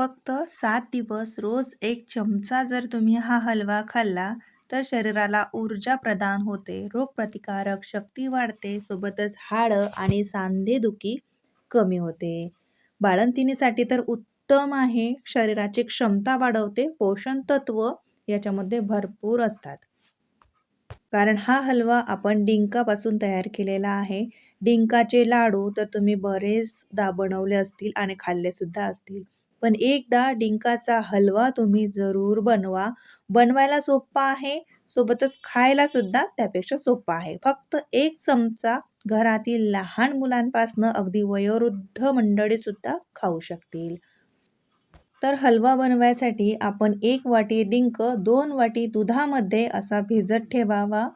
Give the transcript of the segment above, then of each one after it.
फक्त सात दिवस रोज एक चमचा जर तुम्ही हा हलवा खाल्ला तर शरीराला ऊर्जा प्रदान होते रोगप्रतिकारक शक्ती वाढते सोबतच हाडं आणि सांधेदुखी कमी होते. बाळंतिणीसाठी तर उत्तम आहे शरीराची क्षमता वाढवते पोषण तत्व याच्यामध्ये भरपूर असतात. कारण हा हलवा आपण डिंकापासून तयार केलेला आहे. डिंकाचे लाडू तर तुम्ही बरेचदा बनवले असतील आणि खाल्ले सुद्धा असतील. पण एकदा डिंकाचा हलवा तुम्ही जरूर बनवा. बनवायला सोपा आहे सोबतच खायला सुद्धा त्यापेक्षा सोपा आहे. फक्त एक चमचा घरातील लहान मुलांपासनं अगदी वयोवृद्ध मंडळी सुद्धा खाऊ शकतील. तर हलवा बनवायसाठी आपण एक वाटी डिंक दोन वाटी दुधामध्ये असा भिजत ठेवावा.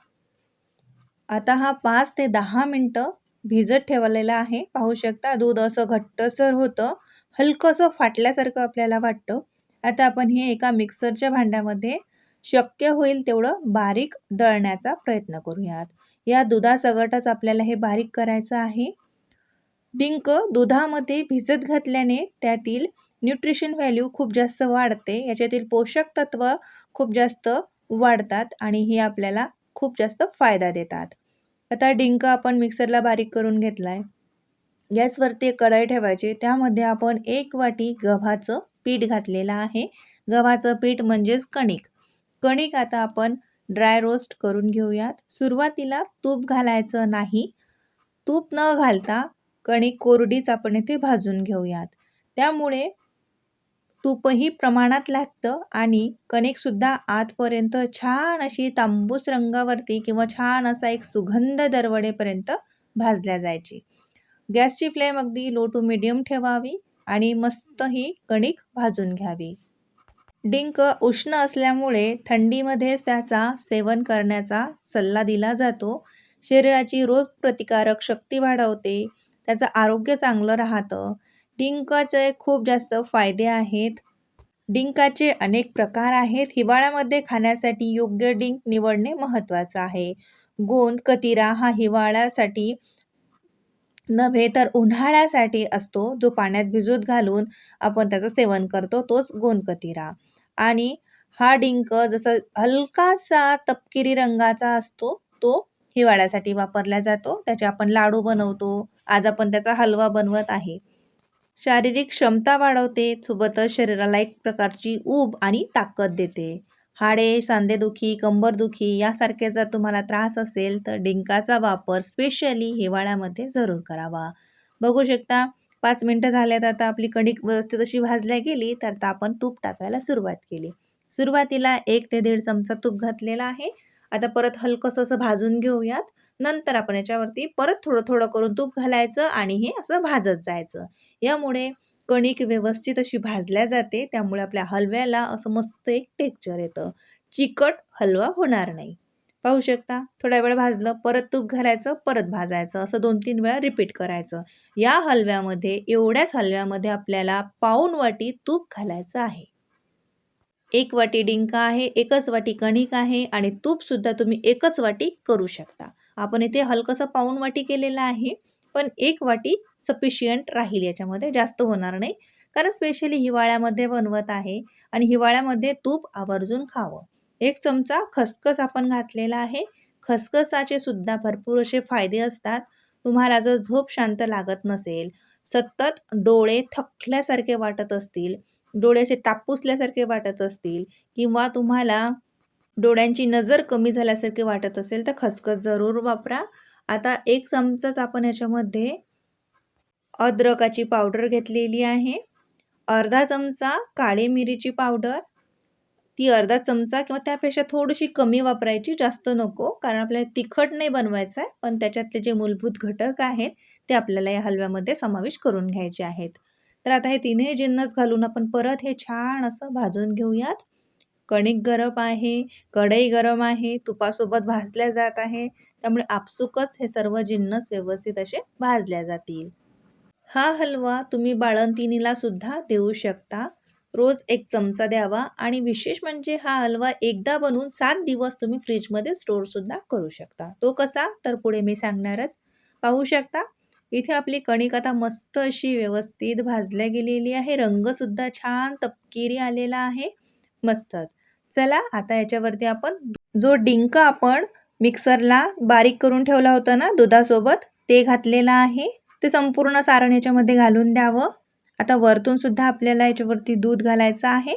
आता हा पाच ते दहा मिनटं भिजत ठेवलेला आहे. पाहू शकता दूध असं घट्टसर होतं. हलकंसं फाटल्यासारखं आपल्याला वाटतं. आता आपण हे एका मिक्सरच्या भांड्यामध्ये शक्य होईल तेवढं बारीक दळण्याचा प्रयत्न करूयात. या दुधासगटच आपल्याला हे बारीक करायचं आहे. डिंक दुधामध्ये भिजत घातल्याने त्यातील न्यूट्रिशन व्हॅल्यू खूप जास्त वाढते. याच्यातील पोषक तत्व खूप जास्त वाढतात आणि हे आपल्याला खूप जास्त फायदा देतात. आता डिंक आपण मिक्सरला बारीक करून घेतला आहे गॅसवरती कढाई ठेवायची. त्यामध्ये आपण एक वाटी गव्हाचं पीठ घातलेलं आहे. गव्हाचं पीठ म्हणजेच कणिक. कणिक आता आपण ड्राय रोस्ट करून घेऊयात. सुरुवातीला तूप घालायचं नाही. तूप न घालता कणिक कोरडीच आपण इथे भाजून घेऊयात. त्यामुळे तूपही प्रमाणात लागतं आणि कणिकसुद्धा आतपर्यंत छान अशी तांबूस रंगावरती किंवा छान असा एक सुगंध दरवडेपर्यंत भाजल्या जायची. गॅसची फ्लेम अगदी लो टू मिडियम ठेवावी आणि मस्त ही कणिक भाजून घ्यावी. डिंक उष्ण असल्यामुळे थंडीमध्येच त्याचा सेवन करण्याचा सल्ला दिला जातो. शरीराची रोगप्रतिकारक शक्ती वाढवते त्याचं आरोग्य चांगलं राहतं डिंकाचे खूप जास्त फायदे आहेत. डिंकाचे अनेक प्रकार आहेत. हिवाळ्यामध्ये खाण्यासाठी योग्य डिंक निवडणे महत्त्वाचं आहे. गोंद कतिरा हा हिवाळ्यासाठी नव्हे तर उन्हाळ्यासाठी असतो. जो पाण्यात भिजत घालून आपण त्याचं सेवन करतो तोच गोंदकतिरा आणि हा डिंक जसं हलकासा तपकिरी रंगाचा असतो तो हिवाळ्यासाठी वापरला जातो. त्याचे आपण लाडू बनवतो. आज आपण त्याचा हलवा बनवत आहे. शारीरिक क्षमता वाढवते सोबतच शरीराला एक प्रकारची ऊब आणि ताकद देते. हाडे सांधेदुखी कंबरदुखी यासारखे जर तुम्हाला त्रास असेल तर डिंकाचा वापर स्पेशली हिवाळ्यामध्ये जरूर करावा. बघू शकता पाच मिनटं झाल्यात आता आपली कणिक व्यवस्थित अशी भाजल्या गेली तर आता आपण तूप टाकायला सुरुवात केली. सुरुवातीला एक ते दीड चमचा तूप घातलेला आहे. आता परत हलकंसं असं भाजून घेऊयात. नंतर आपण याच्यावरती परत थोडं थोडं करून तूप घालायचं आणि हे असं भाजत जायचं. यामुळे कणिक व्यवस्थित अशी भाजल्या जाते त्यामुळे आपल्या हलव्याला असं मस्त एक टेक्चर येतं. चिकट हलवा होणार नाही. पाहू शकता थोड्या वेळ भाजलं परत तूप घालायचं परत भाजायचं असं दोन तीन वेळा रिपीट करायचं. या हलव्यामध्ये एवढ्याच हलव्यामध्ये आपल्याला पाऊन वाटी तूप घालायचं आहे. एक वाटी डिंक आहे एकच वाटी कणिक आहे आणि तूपसुद्धा तुम्ही एकच वाटी करू शकता. आपण इथे हलकंसं पाऊन वाटी केलेलं आहे पण एक वाटी सफिशियंट राहील याच्यामध्ये जास्त होणार नाही. कारण स्पेशली हिवाळ्यामध्ये बनवत आहे आणि हिवाळ्यामध्ये तूप आवर्जून खावं. एक चमचा खसखस आपण घातलेला आहे. खसखसाचे सुद्धा भरपूर असे फायदे असतात. तुम्हाला जर झोप शांत लागत नसेल सतत डोळे थकल्यासारखे वाटत असतील डोळ्याचे तापूसल्यासारखे वाटत असतील किंवा तुम्हाला डोळ्यांची नजर कमी झाल्यासारखे वाटत असेल तर खसखस जरूर वापरा. आता एक चमचाच आपण याच्यामध्ये अद्रकाची पावडर घेतलेली आहे. अर्धा चमचा काळी मिरीची पावडर. ती अर्धा चमचा किंवा त्यापेक्षा थोडीशी कमी वापरायची जास्त नको कारण आपल्याला तिखट नाही बनवायचं आहे पण त्याच्यातले जे मूलभूत घटक आहेत ते आपल्याला या हलव्यामध्ये समावेश करून घ्यायचे आहेत. तर आता हे तिन्ही जिन्नस घालून आपण परत हे छान असं भाजून घेऊयात. कणिक गरम आहे कढई गरम आहे तुपासोबत भाजल्या जात आहे. त्यामुळे आपसुकच हे सर्व जिन्नस व्यवस्थित असे भाजल्या जातील. हा हलवा तुम्ही बाळंतिणीला सुद्धा देऊ शकता. रोज एक चमचा द्यावा आणि विशेष म्हणजे हा हलवा एकदा बनवून सात दिवस तुम्ही फ्रीजमध्ये स्टोअरसुद्धा करू शकता. तो कसा? तर पुढे मी सांगणारच. पाहू शकता? इथे आपली कणिक आता मस्त अशी व्यवस्थित भाजल्या गेलेली आहे. रंगसुद्धा छान तपकिरी आलेला आहे. मस्तच. चला आता याच्यावरती आपण जो डिंक आपण मिक्सरला बारीक करून ठेवला होता ना दुधासोबत ते घातलेलं आहे. ते संपूर्ण सारण याच्यामध्ये घालून द्यावं. आता वरतून सुद्धा आपल्याला याच्यावरती दूध घालायचं आहे.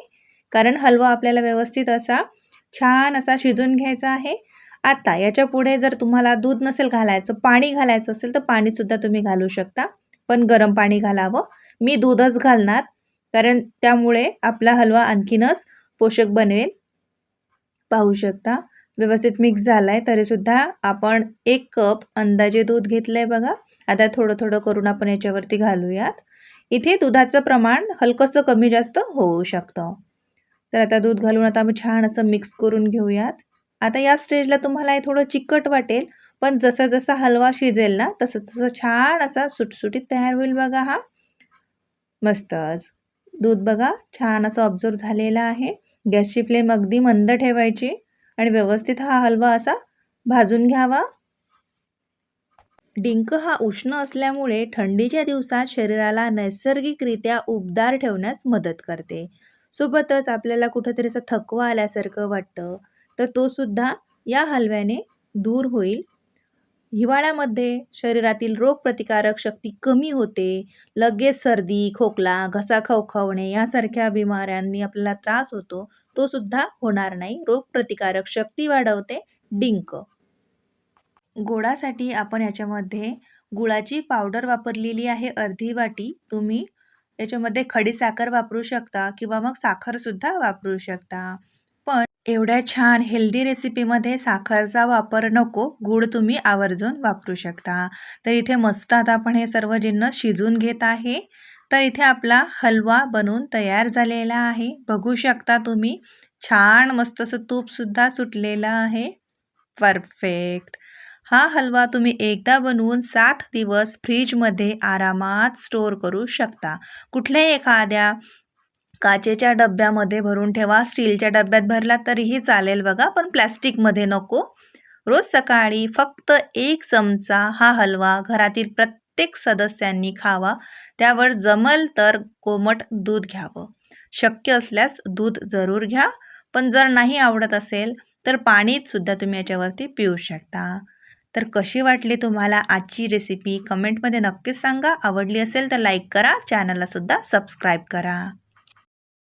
कारण हलवा आपल्याला व्यवस्थित असा छान असा शिजून घ्यायचा आहे. आता याच्यापुढे जर तुम्हाला दूध नसेल घालायचं पाणी घालायचं असेल तर पाणीसुद्धा तुम्ही घालू शकता. पण गरम पाणी घालावं. मी दूधच घालणार. कारण त्यामुळे आपला हलवा आणखीनच पोषक बनेल. पाहू शकता. व्यवस्थित मिक्स झाला आहे तरीसुद्धा आपण एक कप अंदाजे दूध घेतलं आहे बघा. आता थोडं थोडं करून आपण याच्यावरती घालूयात. इथे दुधाचं प्रमाण हलकंसं कमी जास्त होऊ शकतं. तर आता दूध घालून आता आम्ही छान असं मिक्स करून घेऊयात. आता या स्टेजला तुम्हाला हे थोडं चिकट वाटेल. पण जसा जसा हलवा शिजेल ना तसं तसं छान असा सुटसुटीत तयार होईल बघा हा. मस्तच. दूध बघा छान असं ऑब्झर्व झालेलं आहे. गॅसची फ्लेम अगदी मंद ठेवायची आणि व्यवस्थित हा हलवा असा भाजून घ्यावा. डिंक हा उष्ण असल्यामुळे थंडीच्या दिवसात शरीराला नैसर्गिकरित्या उबदार ठेवण्यास मदत करते. सोबतच आपल्याला कुठंतरी असं थकवा आल्यासारखं वाटतं तर तो सुद्धा या हलव्याने दूर होईल. हिवाळ्यामध्ये शरीरातील रोगप्रतिकारक शक्ती कमी होते. लगेच सर्दी खोकला घसा खवखवणे यासारख्या बिमाऱ्यांनी आपल्याला त्रास होतो. तो सुद्धा होणार नाही. रोगप्रतिकारक शक्ती वाढवते डिंक. गोडासाठी आपण याच्यामध्ये गुळाची पावडर वापरलेली आहे अर्धी वाटी. तुम्ही याच्यामध्ये खडीसाखर वापरू शकता किंवा मग साखरसुद्धा वापरू शकता. एवढ्या छान हेल्दी रेसिपीमध्ये साखरचा वापर नको गूळ तुम्ही आवर्जून वापरू शकता. तर इथे मस्त आता आपण हे सर्व जिन्नस शिजून घेत आहे. तर इथे आपला हलवा बनून तयार झालेला आहे. बघू शकता तुम्ही छान मस्त असं तूपसुद्धा सुटलेलं आहे. परफेक्ट हा हलवा तुम्ही एकदा बनवून सात दिवस फ्रीजमध्ये आरामात स्टोअर करू शकता. कुठल्याही एखाद्या काचेच्या डब्यामध्ये भरून ठेवा. स्टीलच्या डब्यात भरला तरीही चालेल बघा पण प्लॅस्टिकमध्ये नको. रोज सकाळी फक्त एक चमचा हा हलवा घरातील प्रत्येक सदस्यांनी खावा. त्यावर जमल तर कोमट दूध घ्यावं. शक्य असल्यास दूध जरूर घ्या पण जर नाही आवडत असेल तर पाणीसुद्धा तुम्ही याच्यावरती पिऊ शकता. तर कशी वाटली तुम्हाला आजची रेसिपी कमेंटमध्ये नक्कीच सांगा. आवडली असेल तर लाईक करा. चॅनललासुद्धा सबस्क्राईब करा.